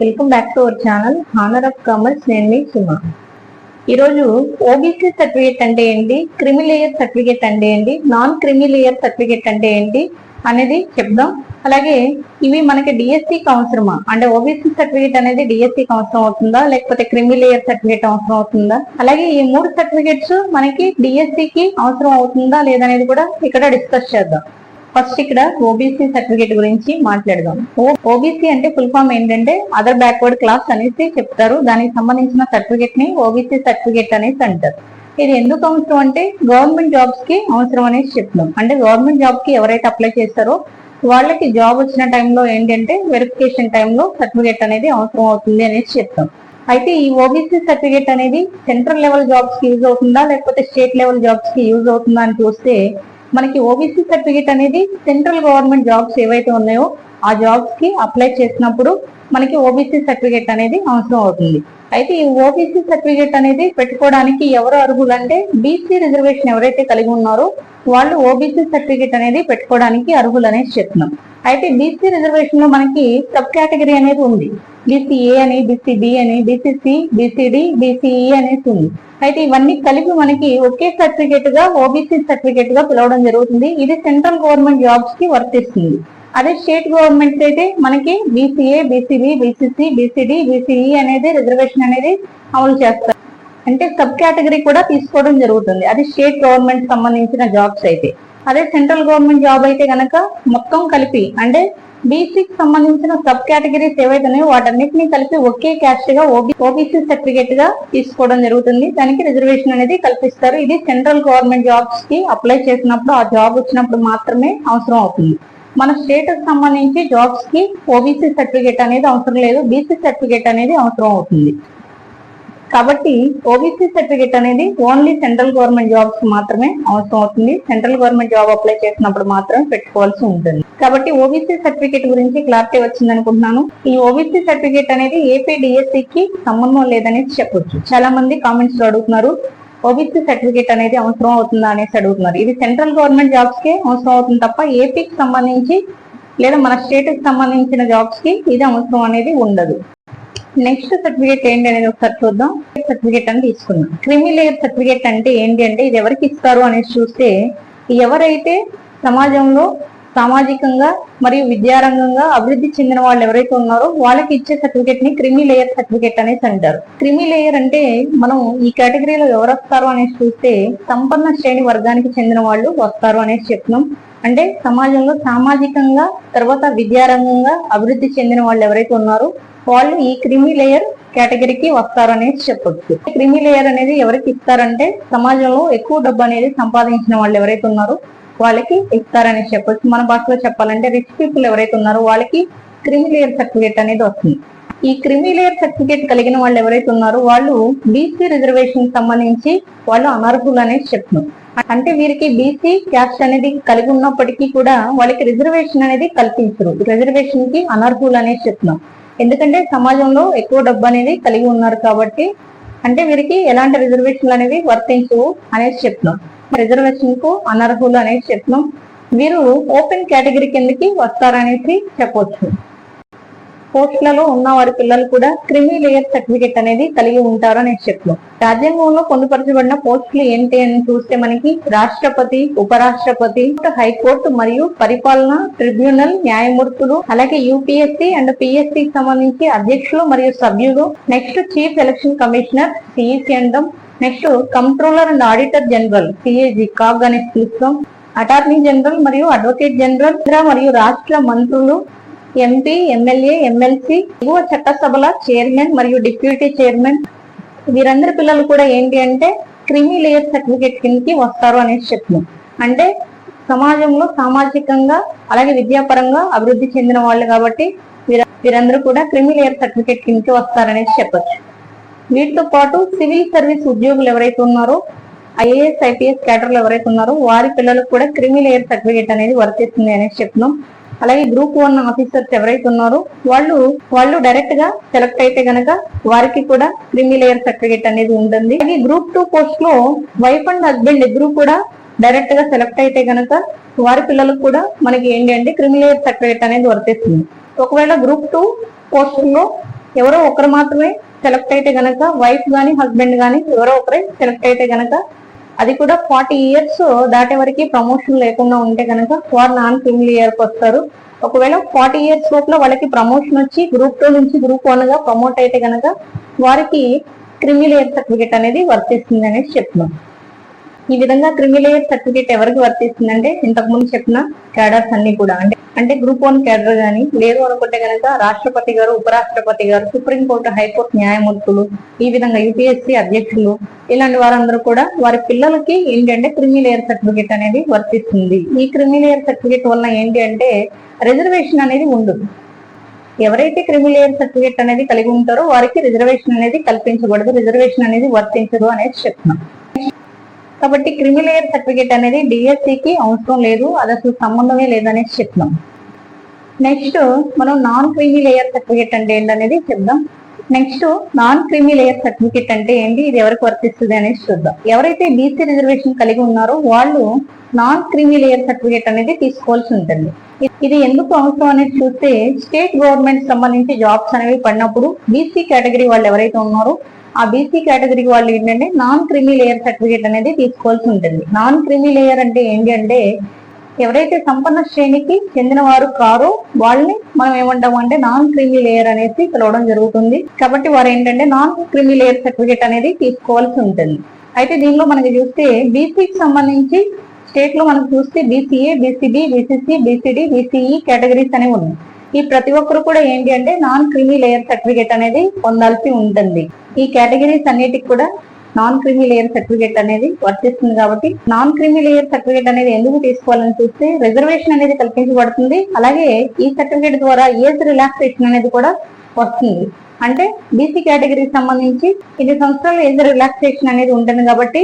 Welcome back to our channel honour of commerce నేను మీ సుమ. ఈరోజు ఓబీసీ సర్టిఫికేట్ అంటే ఏంటి? క్రిమి లేయర్ సర్టిఫికేట్ అంటే ఏంటి? నాన్ క్రిమి లేయర్ సర్టిఫికేట్ అంటే ఏంటి? అనేది చెప్దాం. అలాగే ఇవి మనకి డిఎస్సి అవసరమా? అంటే ఓబీసీ సర్టిఫికేట్ అనేది డిఎస్సికి అవసరం అవుతుందా? లేకపోతే క్రిమి లేయర్ సర్టిఫికేట్ అవసరం అవుతుందా? అలాగే ఈ మూడు సర్టిఫికేట్స్ మనకి డిఎస్సికి అవసరం అవుతుందా లేదనేది కూడా ఇక్కడ డిస్కస్ చేద్దాం. ఫస్ట్ ఇక్కడ ఓబీసీ సర్టిఫికేట్ గురించి మాట్లాడదాం. ఓబీసీ అంటే ఫుల్ ఫామ్ ఏంటంటే అదర్ బ్యాక్వర్డ్ క్లాస్ అనేసి చెప్తారు. దానికి సంబంధించిన సర్టిఫికేట్ని ఓబీసీ సర్టిఫికేట్ అనేసి అంటారు. ఇది ఎందుకు అవసరం అంటే గవర్నమెంట్ జాబ్స్కి అవసరం అనేసి చెప్తాం. అంటే గవర్నమెంట్ జాబ్కి ఎవరైతే అప్లై చేస్తారో వాళ్ళకి జాబ్ వచ్చిన టైంలో ఏంటంటే వెరిఫికేషన్ టైంలో సర్టిఫికేట్ అనేది అవసరం అవుతుంది అనేసి చెప్తాం. అయితే ఈ ఓబీసీ సర్టిఫికేట్ అనేది సెంట్రల్ లెవెల్ జాబ్స్కి యూజ్ అవుతుందా లేకపోతే స్టేట్ లెవెల్ జాబ్స్కి యూజ్ అవుతుందా అని చూస్తే మనకి ఓబీసీ సర్టిఫికేట్ అనేది సెంట్రల్ గవర్నమెంట్ జాబ్స్ ఏవైతే ఉన్నాయో ఆ జాబ్స్కి అప్లై చేసినప్పుడు మనకి ఓబీసీ సర్టిఫికేట్ అనేది అవసరం అవుతుంది అయితే ఈ ఓబీసీ సర్టిఫికేట్ అనేది పెట్టుకోవడానికి ఎవరు అర్హులు అంటే బీసీ రిజర్వేషన్ ఎవరైతే కలిగి ఉన్నారో వాళ్ళు ఓబీసీ సర్టిఫికేట్ అనేది పెట్టుకోవడానికి అర్హులు అనేది చెప్తున్నాం అయితే బీసీ రిజర్వేషన్లో మనకి సబ్ కేటగిరీ అనేది ఉంది బీసీఏ అని బీసీబి అని బీసీసీ బీసీడి బీసీఈ అనేసి ఉంది అయితే ఇవన్నీ కలిపి మనకి ఒకే సర్టిఫికేట్గా ఓబీసీ సర్టిఫికేట్గా పిలవడం జరుగుతుంది ఇది సెంట్రల్ గవర్నమెంట్ జాబ్స్కి వర్తిస్తుంది అదే స్టేట్ గవర్నమెంట్ అయితే మనకి BCA BCB BCC BCD BCE అనేది రిజర్వేషన్ అనేది అమలు చేస్తారు. అంటే సబ్ కేటగిరీ కూడా తీసుకోవడం జరుగుతుంది. అది స్టేట్ గవర్నమెంట్ సంబంధించిన జాబ్స్ అయితే. అదే సెంట్రల్ గవర్నమెంట్ జాబ్ అయితే గనక మొత్తం కలిపి అంటే బీసీకి సంబంధించిన సబ్ కేటగిరీస్ ఏవైతే ఉన్నాయో వాటన్నిటిని కలిపి ఒకే క్యాస్ట్గా ఓబీసీ సర్టిఫికేట్గా తీసుకోవడం జరుగుతుంది. దానికి రిజర్వేషన్ అనేది కల్పిస్తారు. ఇది సెంట్రల్ గవర్నమెంట్ జాబ్స్కి అప్లై చేసినప్పుడు ఆ జాబ్ వచ్చినప్పుడు మాత్రమే అవసరం అవుతుంది. మన స్టేటస్ సంబంధించి జాబ్స్కి ఓబీసీ సర్టిఫికేట్ అనేది అవసరం లేదు. బీసీ సర్టిఫికేట్ అనేది అవసరం అవుతుంది. కాబట్టి ఓబీసీ సర్టిఫికేట్ అనేది ఓన్లీ సెంట్రల్ గవర్నమెంట్ జాబ్స్ మాత్రమే అవసరం అవుతుంది. సెంట్రల్ గవర్నమెంట్ జాబ్ అప్లై చేసినప్పుడు మాత్రం పెట్టుకోవాల్సి ఉంటుంది. కాబట్టి ఓబీసీ సర్టిఫికేట్ గురించి క్లారిటీ వచ్చింది అనుకుంటున్నాను. ఈ ఓబీసీ సర్టిఫికేట్ అనేది ఏపీ డిఎస్సి కి సంబంధం లేదనేది చెప్పొచ్చు. చాలా మంది కామెంట్స్లో అడుగుతున్నారు. ఓబీసీ సర్టిఫికేట్ అనేది అవసరం అవుతుందా అనేసి అడుగుతున్నారు. ఇది సెంట్రల్ గవర్నమెంట్ జాబ్స్కి అవసరం అవుతుంది తప్ప ఏపీకి సంబంధించి లేదా మన స్టేట్కి సంబంధించిన జాబ్స్కి ఇది అవసరం అనేది ఉండదు. నెక్స్ట్ సర్టిఫికేట్ ఏంటి అనేది ఒకసారి చూద్దాం. సర్టిఫికేట్ అని తీసుకుందాం. క్రిమి లేయర్ సర్టిఫికేట్ అంటే ఏంటి అంటే ఇది ఎవరికి ఇస్తారు అనేసి చూస్తే ఎవరైతే సమాజంలో సామాజికంగా మరియు విద్యారంగంగా అభివృద్ధి చెందిన వాళ్ళు ఎవరైతే ఉన్నారో వాళ్ళకి ఇచ్చే సర్టిఫికేట్ని క్రిమి లేయర్ సర్టిఫికేట్ అనేసి అంటారు. క్రిమి లేయర్ అంటే మనం ఈ కేటగిరీలో ఎవరు వస్తారు అనేసి చూస్తే సంపన్న శ్రేణి వర్గానికి చెందిన వాళ్ళు వస్తారు అనేసి చెప్తున్నాం. అంటే సమాజంలో సామాజికంగా తర్వాత విద్యారంగంగా అభివృద్ధి చెందిన వాళ్ళు ఎవరైతే ఉన్నారో వాళ్ళు ఈ క్రిమి లేయర్ కేటగిరీకి వస్తారు అనేది చెప్పొచ్చు క్రిమి లేయర్ అనేది ఎవరికి ఇస్తారంటే సమాజంలో ఎక్కువ డబ్బు అనేది సంపాదించిన వాళ్ళు ఎవరైతే ఉన్నారో వాళ్ళకి ఇస్తారని చెప్పొచ్చు. మన భాషలో చెప్పాలంటే రిచ్ పీపుల్ ఎవరైతే ఉన్నారో వాళ్ళకి క్రిమి లేయర్ సర్టిఫికేట్ అనేది వస్తుంది. ఈ క్రిమి లేయర్ సర్టిఫికేట్ కలిగిన వాళ్ళు ఎవరైతే ఉన్నారో వాళ్ళు బీసీ రిజర్వేషన్ సంబంధించి వాళ్ళు అనర్హులు అనేది చెప్తున్నారు అంటే వీరికి బీసీ క్యాస్ట్ అనేది కలిగి ఉన్నప్పటికీ కూడా వాళ్ళకి రిజర్వేషన్ అనేది కల్పించరు. రిజర్వేషన్కి అనర్హులు అనేది చెప్తున్నాం. ఎందుకంటే సమాజంలో ఎక్కువ డబ్బు అనేది కలిగి ఉన్నారు కాబట్టి అంటే వీరికి ఎలాంటి రిజర్వేషన్లు అనేవి వర్తించవు అనేసి చెప్తున్నాం. రిజర్వేషన్కు అనర్హులు అనేసి చెప్తున్నాం. వీరు ఓపెన్ కేటగిరీ కిందకి వస్తారనేసి చెప్పొచ్చు. పోస్టులలో ఉన్న వారి పిల్లలు కూడా క్రిమి లేయర్ సర్టిఫికేట్ అనేది కలిగి ఉంటారు అనే చెప్తున్నాం రాజ్యాంగంలో పొందుపరచబడిన పోస్టులు ఏంటి అని చూస్తే మనకి రాష్ట్రపతి ఉపరాష్ట్రపతి హైకోర్టు మరియు పరిపాలన ట్రిబ్యునల్ న్యాయమూర్తులు అలాగే యూపీఎస్సీ అండ్ పిఎస్సి సంబంధించి అధ్యక్షులు మరియు సభ్యులు next chief election commissioner CEC అండం next controller and auditor general CAG CAG అనేసి చూస్తాం అటార్నీ జనరల్ మరియు అడ్వకేట్ జనరల్ మరియు రాష్ట్ర మంత్రులు ఎంపీ ఎమ్మెల్యే ఎమ్మెల్సీ ఎగువ చట్టసభల చైర్మన్ మరియు డిప్యూటీ చైర్మన్. వీరందరి పిల్లలు కూడా ఏంటి అంటే క్రిమి లేయర్ సర్టిఫికేట్ కిందకి వస్తారు అనేసి చెప్తున్నాం. అంటే సమాజంలో సామాజికంగా అలాగే విద్యాపరంగా అభివృద్ధి చెందిన వాళ్ళు కాబట్టి వీర వీరందరూ కూడా క్రిమి లేయర్ సర్టిఫికేట్ కిందకి వస్తారనేసి చెప్పచ్చు. వీటితో పాటు సివిల్ సర్వీస్ ఉద్యోగులు ఎవరైతే ఉన్నారో ఐఏఎస్ ఐపీఎస్ క్యాటర్లు ఎవరైతే ఉన్నారో వారి పిల్లలకు కూడా క్రిమి లేయర్ సర్టిఫికేట్ అనేది వర్తిస్తుంది అనేసి చెప్తున్నాం. అలాగే గ్రూప్ వన్ ఆఫీసర్స్ ఎవరైతే ఉన్నారో వాళ్ళు వాళ్ళు డైరెక్ట్గా సెలెక్ట్ అయితే గనక వారికి కూడా క్రిమిలేయర్ సర్టిఫికేట్ అనేది ఉంటుంది. అలాగే గ్రూప్ టూ పోస్ట్లో వైఫ్ అండ్ హస్బెండ్ ఇద్దరు కూడా డైరెక్ట్గా సెలెక్ట్ అయితే గనక వారి పిల్లలకు కూడా మనకి ఏంటి అంటే క్రిమిలేయర్ సర్టిఫికేట్ అనేది వర్తిస్తుంది. ఒకవేళ గ్రూప్ టూ పోస్ట్లో ఎవరో ఒకరు మాత్రమే సెలెక్ట్ అయితే గనక వైఫ్ గానీ హస్బెండ్ గానీ ఎవరో ఒకరే సెలెక్ట్ అయితే గనక అది కూడా ఫార్టీ ఇయర్స్ దాటే వరకు ప్రమోషన్ లేకుండా ఉంటే కనుక వారు నాన్ క్రిమినల్ ఇయర్కి వస్తారు. ఒకవేళ ఫార్టీ ఇయర్స్ లోపల వాళ్ళకి ప్రమోషన్ వచ్చి గ్రూప్ టూ నుంచి గ్రూప్ వన్గా ప్రమోట్ అయితే గనక వారికి క్రిమినల్ ఇయర్ సర్టిఫికేట్ అనేది వర్తిస్తుంది అనేసి చెప్తున్నాం. ఈ విధంగా క్రిమిలేయర్ సర్టిఫికేట్ ఎవరికి వర్తిస్తుందంటే ఇంతకు ముందు చెప్పిన క్యాడర్స్ అన్ని కూడా. అంటే అంటే గ్రూప్ వన్ క్యాడర్ గానీ లేదు అనుకుంటే కనుక రాష్ట్రపతి గారు ఉపరాష్ట్రపతి గారు సుప్రీంకోర్టు హైకోర్టు న్యాయమూర్తులు ఈ విధంగా యూపీఎస్సీ అధ్యక్షులు ఇలాంటి వారందరూ కూడా వారి పిల్లలకి ఏంటంటే క్రిమిలేయర్ సర్టిఫికేట్ అనేది వర్తిస్తుంది. ఈ క్రిమిలేయర్ సర్టిఫికేట్ వల్ల ఏంటి అంటే రిజర్వేషన్ అనేది ఉండదు. ఎవరైతే క్రిమిలేయర్ సర్టిఫికేట్ అనేది కలిగి ఉంటారో వారికి రిజర్వేషన్ అనేది కల్పించబడదు రిజర్వేషన్ అనేది వర్తించదు అనేది చెప్తున్నాం. కాబట్టి క్రిమిలేయర్ సర్టిఫికేట్ అనేది డిఎస్సికి అవసరం లేదు. అది అసలు సంబంధమే లేదనేసి చెప్తాం నెక్స్ట్ మనం నాన్ క్రిమి లేయర్ సర్టిఫికేట్ అంటే ఏంటనేది చెప్దాం. Next non creamy layer certificate అంటే ఏంటి ఇది ఎవరికి వర్తిస్తుంది అనేది చూద్దాం. ఎవరైతే బీసీ రిజర్వేషన్ కలిగి ఉన్నారో వాళ్ళు నాన్ క్రిమి లేయర్ సర్టిఫికేట్ అనేది తీసుకోవాల్సి ఉంటుంది. ఇది ఎందుకు అవసరం అనేది చూస్తే స్టేట్ గవర్నమెంట్ సంబంధించి జాబ్స్ అనేవి పడినప్పుడు బీసీ కేటగిరీ వాళ్ళు ఎవరైతే ఉన్నారో ఆ బీసీ కేటగిరీ వాళ్ళు ఏంటంటే నాన్ క్రిమి లేయర్ సర్టిఫికేట్ అనేది తీసుకోవాల్సి ఉంటుంది. నాన్ క్రిమి లేయర్ అంటే ఏంటి అంటే ఎవరైతే సంపన్న శ్రేణికి చెందిన వారు కారో వాళ్ళని మనం ఏమంటాం అంటే నాన్ క్రిమి లేయర్ అనేసి పిలవడం జరుగుతుంది. కాబట్టి వారు ఏంటంటే నాన్ క్రిమి లేయర్ సర్టిఫికేట్ అనేది తీసుకోవాల్సి ఉంటుంది. అయితే దీనిలో మనకి చూస్తే బీసీకి సంబంధించి స్టేట్లో మనకు చూస్తే BCA BCB BCC BCD BCE categories అనేవి ఉన్నాయి. ఈ ప్రతి ఒక్కరు కూడా ఏంటి అంటే నాన్ క్రిమీ లేయర్ సర్టిఫికేట్ అనేది పొందాల్సి ఉంటుంది. ఈ కేటగిరీస్ అన్నిటికి కూడా నాన్ క్రిమి లేయర్ సర్టిఫికేట్ అనేది వర్తిస్తుంది కాబట్టి నాన్ క్రిమి లేయర్ సర్టిఫికేట్ అనేది ఎందుకు తీసుకోవాలని చూస్తే రిజర్వేషన్ అనేది కల్పించబడుతుంది అలాగే ఈ సర్టిఫికేట్ ద్వారా ఏజ్ రిలాక్సేషన్ అనేది కూడా వస్తుంది. అంటే బీసీ కేటగిరీకి సంబంధించి ఇన్ని సంవత్సరాలు ఏజ్ రిలాక్సేషన్ అనేది ఉంటుంది కాబట్టి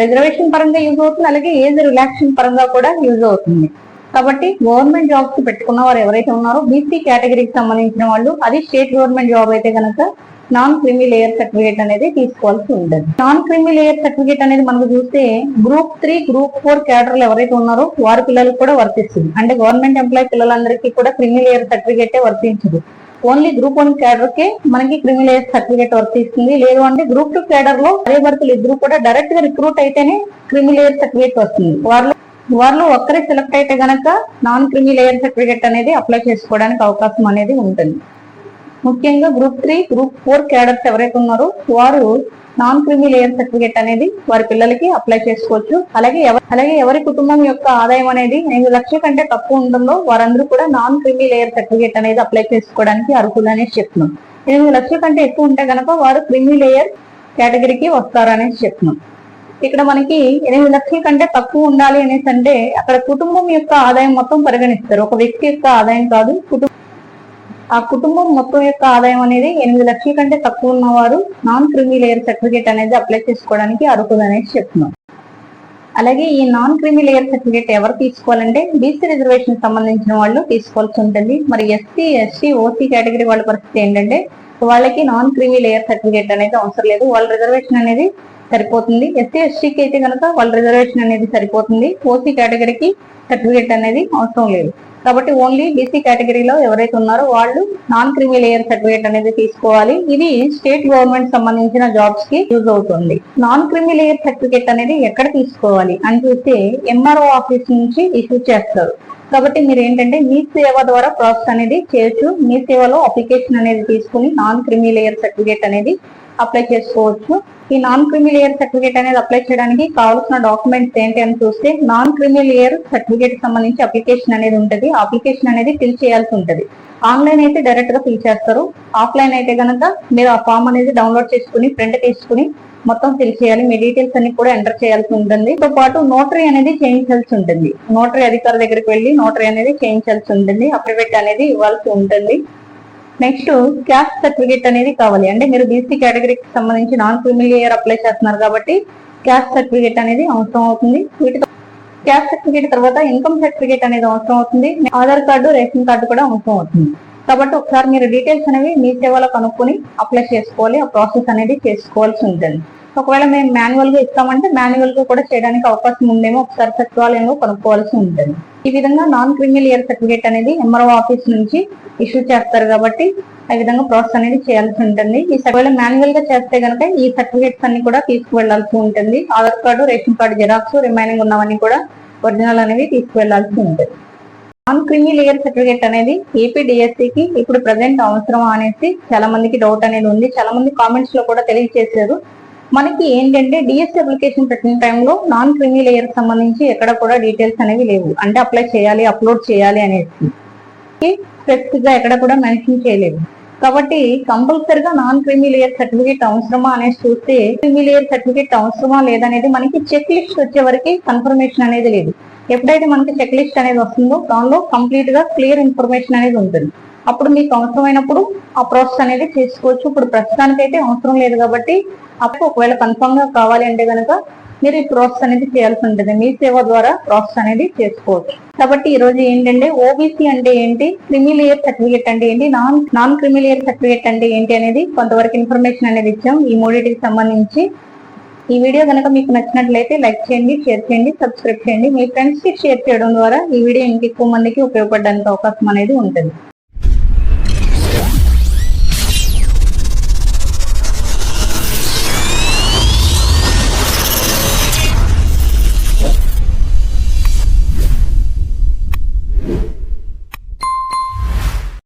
రిజర్వేషన్ పరంగా యూజ్ అవుతుంది. అలాగే ఏజ్ రిలాక్సేషన్ పరంగా కూడా యూజ్ అవుతుంది. కాబట్టి గవర్నమెంట్ జాబ్స్ పెట్టుకున్న వారు ఎవరైతే ఉన్నారో బీసీ కేటగిరీకి సంబంధించిన వాళ్ళు అది స్టేట్ గవర్నమెంట్ జాబ్ అయితే కనుక నాన్ క్రిమి లేయర్ సర్టిఫికేట్ అనేది తీసుకోవాల్సి ఉంటుంది నాన్ క్రిమి లేయర్ సర్టిఫికేట్ అనేది మనకు చూస్తే గ్రూప్ త్రీ గ్రూప్ ఫోర్ క్యాడర్లు ఎవరైతే ఉన్నారో వారి పిల్లలకు కూడా వర్తిస్తుంది. అంటే గవర్నమెంట్ ఎంప్లాయీ పిల్లలందరికీ కూడా క్రిమి లేయర్ సర్టిఫికేట్ వర్తించదు. ఓన్లీ గ్రూప్ వన్ క్యాడర్ కే మనకి క్రిమీ లేయర్ సర్టిఫికేట్ వర్తిస్తుంది. లేదు అంటే గ్రూప్ టూ క్యాడర్లో అదే భర్తలు ఇద్దరు కూడా డైరెక్ట్గా రిక్రూట్ అయితేనే క్రిమీ లేయర్ సర్టిఫికేట్ వస్తుంది. వారిలో వాళ్ళు ఒక్కరే సెలెక్ట్ అయితే గనక నాన్ క్రిమి లేయర్ సర్టిఫికేట్ అనేది అప్లై చేసుకోవడానికి అవకాశం అనేది ఉంటుంది. ముఖ్యంగా group three group four cadres ఎవరైతే ఉన్నారో వారు నాన్ క్రిమి లేయర్ సర్టిఫికేట్ అనేది వారి పిల్లలకి అప్లై చేసుకోవచ్చు. అలాగే అలాగే ఎవరి కుటుంబం యొక్క ఆదాయం అనేది ఐదు లక్షల కంటే తక్కువ ఉంటుందో వారందరూ కూడా నాన్ క్రిమి లేయర్ సర్టిఫికేట్ అనేది అప్లై చేసుకోవడానికి అర్హులనేసి చెప్తున్నాం. ఎనిమిది లక్షల కంటే ఎక్కువ ఉంటే కనుక వారు క్రిమి లేయర్ కేటగిరీకి వస్తారనేసి చెప్తున్నాం. ఇక్కడ మనకి ఎనిమిది లక్షల కంటే తక్కువ ఉండాలి అనేసి అంటే అక్కడ కుటుంబం యొక్క ఆదాయం మొత్తం పరిగణిస్తారు. ఒక వ్యక్తి యొక్క ఆదాయం కాదు కుటుంబం. ఆ కుటుంబం మొత్తం యొక్క ఆదాయం అనేది ఎనిమిది లక్షల కంటే తక్కువ ఉన్నవారు నాన్ క్రిమి లేయర్ సర్టిఫికేట్ అనేది అప్లై చేసుకోవడానికి అర్హులు అనేసి చెప్తున్నాం. అలాగే ఈ నాన్ క్రిమి లేయర్ సర్టిఫికేట్ ఎవరు తీసుకోవాలంటే బీసీ రిజర్వేషన్ సంబంధించిన వాళ్ళు తీసుకోవాల్సి ఉంటుంది. మరి ఎస్సీ ఎస్టీ ఓసీ కేటగిరీ వాళ్ళ పరిస్థితి ఏంటంటే వాళ్ళకి నాన్ క్రిమి లేయర్ సర్టిఫికేట్ అనేది అవసరం లేదు. వాళ్ళ రిజర్వేషన్ అనేది సరిపోతుంది. ఎస్సీ ఎస్టీకి అయితే కనుక వాళ్ళ రిజర్వేషన్ అనేది సరిపోతుంది. ఓసీ కేటగిరీకి సర్టిఫికేట్ అనేది అవసరం లేదు. కాబట్టి ఓన్లీ బీసీ కేటగిరీలో ఎవరైతే ఉన్నారో వాళ్ళు నాన్ క్రిమిలేయర్ సర్టిఫికేట్ అనేది తీసుకోవాలి. ఇది స్టేట్ గవర్నమెంట్ సంబంధించిన జాబ్స్కి యూజ్ అవుతుంది. నాన్ క్రిమిలేయర్ సర్టిఫికేట్ అనేది ఎక్కడ తీసుకోవాలి అని చూస్తే ఎంఆర్ఓ ఆఫీస్ నుంచి ఇష్యూ చేస్తారు. కాబట్టి మీరు ఏంటంటే మీ సేవ ద్వారా ప్రాసెస్ అనేది చేయొచ్చు మీ సేవలో అప్లికేషన్ అనేది తీసుకుని నాన్ క్రిమిలేయర్ సర్టిఫికేట్ అనేది అప్లై చేసుకోవచ్చు. ఈ నాన్ క్రిమిలియర్ సర్టిఫికేట్ అనేది అప్లై చేయడానికి కావాల్సిన డాక్యుమెంట్స్ ఏంటి అని చూస్తే నాన్ క్రిమిలియర్ సర్టిఫికేట్ సంబంధించి అప్లికేషన్ అనేది ఉంటుంది. అప్లికేషన్ అనేది ఫిల్ చేయాల్సి ఉంటుంది. ఆన్లైన్ అయితే డైరెక్ట్గా ఫిల్ చేస్తారు. ఆఫ్లైన్ అయితే కనుక మీరు ఆ ఫామ్ అనేది డౌన్లోడ్ చేసుకుని ప్రింట్ తీసుకుని మొత్తం ఫిల్ చేయాలి. మీ డీటెయిల్స్ అన్ని కూడా ఎంటర్ చేయాల్సి ఉంటుంది. తో పాటు నోటరీ అనేది చేయించాల్సి ఉంటుంది. నోటరీ అధికారి దగ్గరికి వెళ్ళి నోటరీ అనేది చేయించాల్సి ఉంటుంది. అఫిడవిట్ అనేది ఇవ్వాల్సి ఉంటుంది. నెక్స్ట్ క్యాస్ట్ సర్టిఫికేట్ అనేది కావాలి. అంటే మీరు బీసీ కేటగిరీకి సంబంధించి నాన్ క్రిమిలియర్ అప్లై చేస్తున్నారు కాబట్టి క్యాస్ట్ సర్టిఫికేట్ అనేది అవసరం అవుతుంది. వీటితో క్యాస్ట్ సర్టిఫికేట్ తర్వాత ఇన్కమ్ సర్టిఫికేట్ అనేది అవసరం అవుతుంది. ఆధార్ కార్డు రేషన్ కార్డు కూడా అవసరం అవుతుంది. కాబట్టి ఒకసారి మీరు డీటెయిల్స్ అనేవి మీ సేవలో కనుక్కొని అప్లై చేసుకోవాలి. ఆ ప్రాసెస్ అనేది చేసుకోవాల్సి ఉంటుంది. ఒకవేళ మేము మాన్యువల్గా ఇస్తామంటే మాన్యువల్గా కూడా చేయడానికి అవకాశం ఉందేమో ఒకసారి సచివాలయంలో కనుక్కోవాల్సి ఉంటుంది. ఈ విధంగా నాన్ క్రిమినల్ ఇయర్ సర్టిఫికేట్ అనేది ఎంఆర్ఓ ఆఫీస్ నుంచి ఇష్యూ చేస్తారు కాబట్టి ఆ విధంగా ప్రాసెస్ అనేది చేయాల్సి ఉంటుంది. ఈ ఒకవేళ మాన్యువల్గా చేస్తే కనుక ఈ సర్టిఫికేట్స్ అన్ని కూడా తీసుకువెళ్ళాల్సి ఉంటుంది. Aadhaar card ration card xerox remaining ఉన్నవన్నీ కూడా ఒరిజినల్ అనేవి తీసుకువెళ్ళాల్సి ఉంటుంది. నాన్ క్రిమి లేయర్ సర్టిఫికేట్ అనేది ఏపీ డిఎస్సి కి ఇప్పుడు ప్రజెంట్ అవసరం అనేసి చాలా మందికి డౌట్ అనేది ఉంది. చాలా మంది కామెంట్స్లో కూడా తెలియజేశారు మనకి ఏంటంటే డిఎస్సీ అప్లికేషన్ పెట్టిన టైంలో నాన్ క్రిమి లేయర్ సంబంధించి ఎక్కడ కూడా డీటెయిల్స్ అనేవి లేవు. అంటే అప్లై చేయాలి అప్లోడ్ చేయాలి అనేసి. స్పెసిఫిక్గా ఎక్కడ కూడా మెన్షన్ చేయలేదు. కాబట్టి కంపల్సరిగా నాన్ క్రిమి లేయర్ సర్టిఫికేట్ అవసరమా అనేది చూస్తే క్రిమి లేయర్ సర్టిఫికేట్ అవసరమా లేదనేది మనకి చెక్ లిస్ట్ వచ్చే వరకు కన్ఫర్మేషన్ అనేది లేదు. ఎప్పుడైతే మనకి చెక్ లిస్ట్ అనేది వస్తుందో దానిలో కంప్లీట్గా క్లియర్ ఇన్ఫర్మేషన్ అనేది ఉంటుంది. అప్పుడు మీకు అవసరమైనప్పుడు ఆ ప్రాసెస్ అనేది చేసుకోవచ్చు. ఇప్పుడు ప్రస్తుతానికైతే అవసరం లేదు కాబట్టి అప్పుడు ఒకవేళ కన్ఫర్మ్గా కావాలి అంటే కనుక మీరు ఈ ప్రాసెస్ అనేది చేయాల్సి ఉంటుంది. మీ సేవ ద్వారా ప్రాసెస్ అనేది చేసుకోవచ్చు. కాబట్టి ఈ రోజు ఏంటంటే ఓబీసీ అంటే ఏంటి? క్రిమిలియర్ సర్టిఫికేట్ అంటే ఏంటి? నాన్ నాన్ క్రిమిలియర్ సర్టిఫికేట్ అంటే ఏంటి అనేది కొంతవరకు ఇన్ఫర్మేషన్ అనేది ఇచ్చాం. ఈ మూడింటికి సంబంధించి ఈ వీడియో కనుక మీకు నచ్చినట్లయితే లైక్ చేయండి షేర్ చేయండి సబ్స్క్రైబ్ చేయండి. మీ ఫ్రెండ్స్కి షేర్ చేయడం ద్వారా ఈ వీడియో ఇంకెక్కువ మందికి ఉపయోగపడడానికి అవకాశం అనేది ఉంటుంది.